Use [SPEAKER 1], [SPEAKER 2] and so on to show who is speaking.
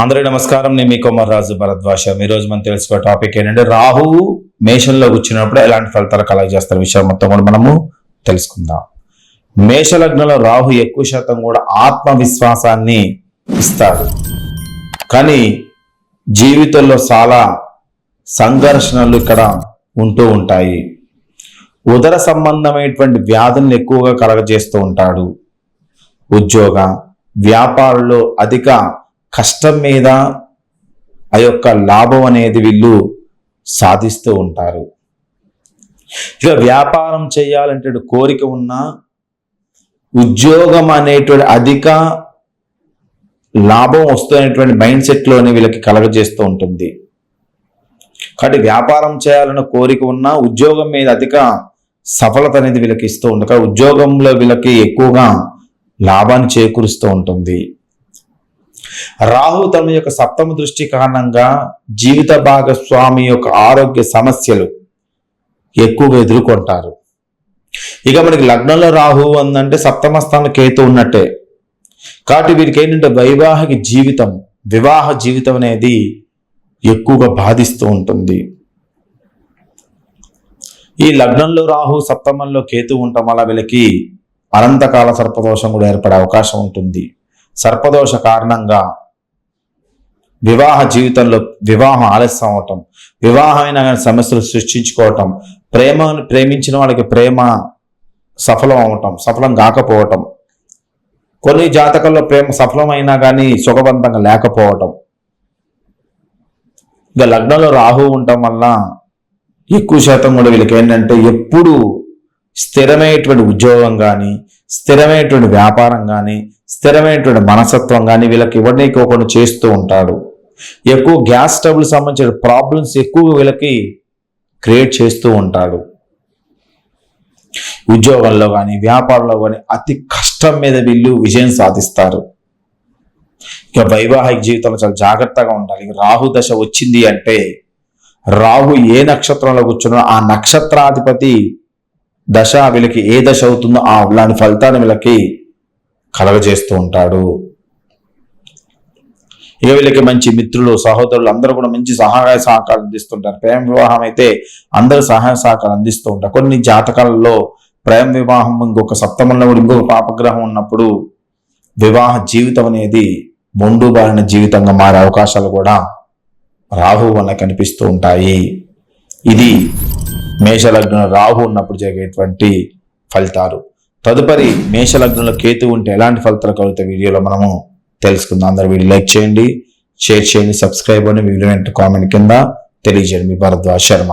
[SPEAKER 1] అందరూ నమస్కారం. నేను మీ కొమర్రాజు భరద్వాష ఈ రోజు మనం తెలుసుకున్న టాపిక్ ఏంటంటే రాహువు మేషంలో కూర్చున్నప్పుడు ఎలాంటి ఫలితాలు కలగజేస్తారు? విషయం మొత్తం కూడా మనము తెలుసుకుందాం. మేష లగ్నంలో రాహు ఎక్కువ శాతం కూడా ఆత్మవిశ్వాసాన్ని ఇస్తాడు. కానీ జీవితంలో చాలా సంఘర్షణలు ఇక్కడ ఉంటూ ఉంటాయి. ఉదర సంబంధమైనటువంటి వ్యాధులను ఎక్కువగా కలగజేస్తూ ఉంటాడు. ఉద్యోగ వ్యాపారంలో అధిక కష్టం మీద ఆ యొక్క లాభం అనేది వీళ్ళు సాధిస్తూ ఉంటారు. ఇక వ్యాపారం చేయాలంటే కోరిక ఉన్నా ఉద్యోగం అనేటువంటి అధిక లాభం వస్తున్నటువంటి మైండ్ సెట్లోనే వీళ్ళకి కలగజేస్తూ ఉంటుంది. కాబట్టి వ్యాపారం చేయాలన్న కోరిక ఉన్నా ఉద్యోగం మీద అధిక సఫలత అనేది వీళ్ళకి ఇస్తూ ఉంటుంది. కాబట్టి ఉద్యోగంలో వీళ్ళకి ఎక్కువగా లాభాన్ని చేకూరుస్తూ ఉంటుంది. రాహు తన యొక్క సప్తమ దృష్టి కారణంగా జీవిత భాగస్వామి యొక్క ఆరోగ్య సమస్యలు ఎక్కువగా ఎదుర్కొంటారు. ఇక మనకి లగ్నంలో రాహు అందంటే సప్తమ స్థానం కేతు ఉన్నట్టే. కాబట్టి వీరికి ఏంటంటే వైవాహిక జీవితం వివాహ జీవితం అనేది ఎక్కువగా బాధిస్తూ ఉంటుంది. ఈ లగ్నంలో రాహు సప్తమంలో కేతు ఉండటం వల్ల వీళ్ళకి అనంతకాల సర్పదోషం కూడా ఏర్పడే అవకాశం ఉంటుంది. సర్పదోష కారణంగా వివాహ జీవితంలో వివాహం ఆలస్యం అవటం వివాహమైన కానీ సమస్యలు సృష్టించుకోవటం ప్రేమను ప్రేమించిన వాళ్ళకి ప్రేమ సఫలం అవటం సఫలం కాకపోవటం కొన్ని జాతకాల్లో ప్రేమ సఫలమైనా కానీ సుఖవంతంగా లేకపోవటం. ఇక లగ్నంలో రాహు ఉండటం వల్ల ఎక్కువ శాతం కూడా వీళ్ళకి ఏంటంటే ఎప్పుడు స్థిరమైనటువంటి ఉద్యోగం కానీ స్థిరమైనటువంటి వ్యాపారం కానీ స్థిరమైనటువంటి మనసత్వం కానీ వీళ్ళకి ఇవ్వనీకోకుండా చేస్తూ ఉంటాడు. ఎక్కువ గ్యాస్ స్టవ్లు సంబంధించిన ప్రాబ్లమ్స్ ఎక్కువ వీళ్ళకి క్రియేట్ చేస్తూ ఉంటాడు. ఉద్యోగంలో కానీ వ్యాపారంలో కానీ అతి కష్టం మీద వీళ్ళు విజయం సాధిస్తారు. ఇక వైవాహిక జీవితంలో చాలా జాగ్రత్తగా ఉండాలి. రాహు దశ వచ్చింది అంటే రాహు ఏ నక్షత్రంలో కూర్చున్నా ఆ నక్షత్రాధిపతి దశ వీళ్ళకి ఏ దశ అవుతుందో ఆ లాంటి ఫలితాన్ని వీళ్ళకి కలగజేస్తూ ఉంటాడు. ఇక వీళ్ళకి మంచి మిత్రులు సహోదరులు అందరూ కూడా మంచి సహాయ సహకారం అందిస్తుంటారు. ప్రేమ వివాహం అయితే అందరూ సహాయ సహకారం అందిస్తూ ఉంటారు. కొన్ని జాతకాలలో ప్రేమ వివాహం ఇంకొక సప్తమంలో కూడా ఇంకొక పాపగ్రహం ఉన్నప్పుడు వివాహ జీవితం అనేది మొండు బారిన జీవితంగా మారే అవకాశాలు కూడా రాహు వల్ల కనిపిస్తూ ఉంటాయి. ఇది మేషలగ్న రాహు ఉన్నప్పుడు జరిగేటువంటి ఫలితాలు. తదుపరి మేషలగ్నంలో కేతు ఉంటే ఎలాంటి ఫలితాలు కలుగుతాయి వీడియోలో మనము తెలుసుకుందాం. అందరు వీడియో లైక్ చేయండి షేర్ చేయండి సబ్స్క్రైబ్ అని వీడియో కామెంట్ కింద తెలియజేయండి మీ భరద్వాజ్ శర్మ.